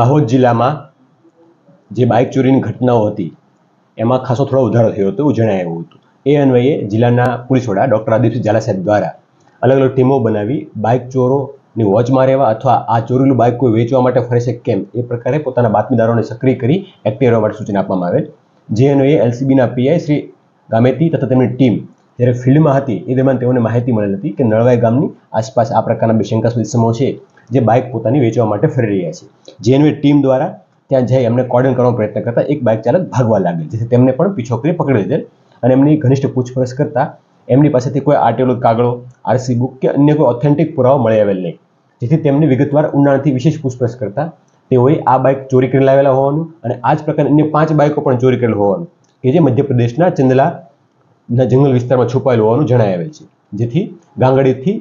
દાહોદ જિલ્લામાં જે બાઇક ચોરીની ઘટનાઓ હતી, એમાં ખાસો થોડો વધારો થયો હતો એવું જણાયું હતું. એ અન્વયે જિલ્લાના પોલીસ વડા ડૉક્ટર આદિપસિંહ ઝાલા સાહેબ દ્વારા અલગ અલગ ટીમો બનાવી બાઇક ચોરોની વોચમાં રહેવા અથવા આ ચોરેલું બાઇક કોઈ વેચવા માટે ફરે છે કેમ, એ પ્રકારે પોતાના બાતમીદારોને સક્રિય કરી એક્ટિવ રહેવા માટે સૂચના આપવામાં આવેલ. જે અન્વયે એલસીબીના પીઆઈ શ્રી ગામેતી તથા તેમની ટીમ જ્યારે ફિલ્ડમાં હતી, એ દરમિયાન તેઓને માહિતી મળેલ હતી કે નળવાઈ ગામની આસપાસ આ પ્રકારના બે શંકાસ્પદ ઇસમો છે. જે બાઇક પોતાની વેચવા માટે ફરી રહ્યા છે. જેનવી ટીમ દ્વારા ત્યાં જઈ એમને કોર્ડન કરવાનો પ્રયત્ન કરતા એક બાઇક ચાલક ભાગવા લાગે જેથી તેમને પણ પીછોકરી પકડી લીધેલ અને એમની ઘનિષ્ઠ પૂછપરછ કરતા એમની પાસેથી કોઈ આરટીઓ કાગળો આરસી બુક કે અન્ય કોઈ ઓથેન્ટિક પુરાવા મળી આવેલ નહીં. જેથી તેમની વિગતવાર ઊંડાણથી વિશેષ પૂછપરછ કરતા તેઓએ આ બાઇક ચોરી કરી લાવેલા હોવાનું અને આ જ પ્રકારની અન્ય પાંચ બાઇકો પણ ચોરી કરેલ હોવાનું કે જે મધ્યપ્રદેશના ચંદલાના જંગલ વિસ્તારમાં છુપાયેલું હોવાનું જણાય આવેલ છે. જેથી ગાંગડીથી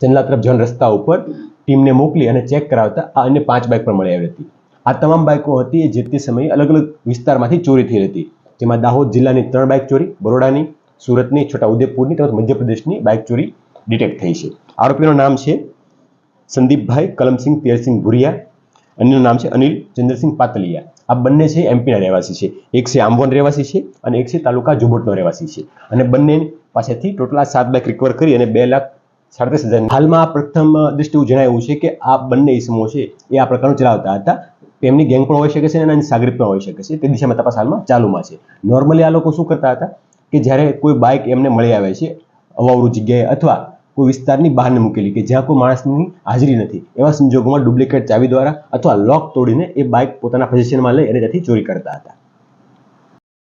ચંદલા તરફ જવાના રસ્તા ઉપર ટીમને મોકલી અને ચેક કરાવતા આ અન્ય પાંચ બાઇક પણ મળી આવી હતી. આ તમામ બાઇકો હતી એ જે તે સમયે અલગ અલગ વિસ્તારમાંથી ચોરી થઈ હતી. જેમાં દાહોદ જિલ્લાની ત્રણ બાઇક ચોરી, બરોડાની, સુરતની, છોટાઉદેપુરની તેમજ મધ્યપ્રદેશની બાઇક ચોરી ડિટેક્ટ થઈ છે. આરોપીનું નામ છે સંદીપભાઈ કલમસિંહ પિયરસિંહ ભુરિયા. અન્યનું નામ છે અનિલ ચંદ્રસિંહ પાતલિયા. આ બંને છે એમપીના રહેવાસી છે. એક છે આંબોન રહેવાસી છે અને એક છે તાલુકા જોબોટનો રહેવાસી છે. અને બંને પાસેથી ટોટલ સાત બાઇક રિકવર કરી અને બે લાખ સાડત્રીસ હજાર હાલમાં પ્રથમ દ્રષ્ટિ એવું જણાવ્યું છે કે આ બંને ઇસમો છે એ આ પ્રકારનું ચલાવતા હતા. તેમની ગેંગ પણ હોઈ શકે છે અને સાગરીત પણ હોઈ શકે છે. તે દિશામાં તપાસ હાલમાં ચાલુમાં છે. નોર્મલી આ લોકો શું કરતા હતા? કે જ્યારે કોઈ બાઇક એમને મળી આવે છે, અવાવરું જગ્યાએ અથવા કોઈ વિસ્તારની બહારને મૂકેલી કે જ્યાં કોઈ માણસની હાજરી નથી, એવા સંજોગોમાં ડુપ્લિકેટ ચાવી દ્વારા અથવા લોક તોડીને એ બાઇક પોતાના પોઝિશનમાં લઈ અને ત્યાંથી ચોરી કરતા હતા.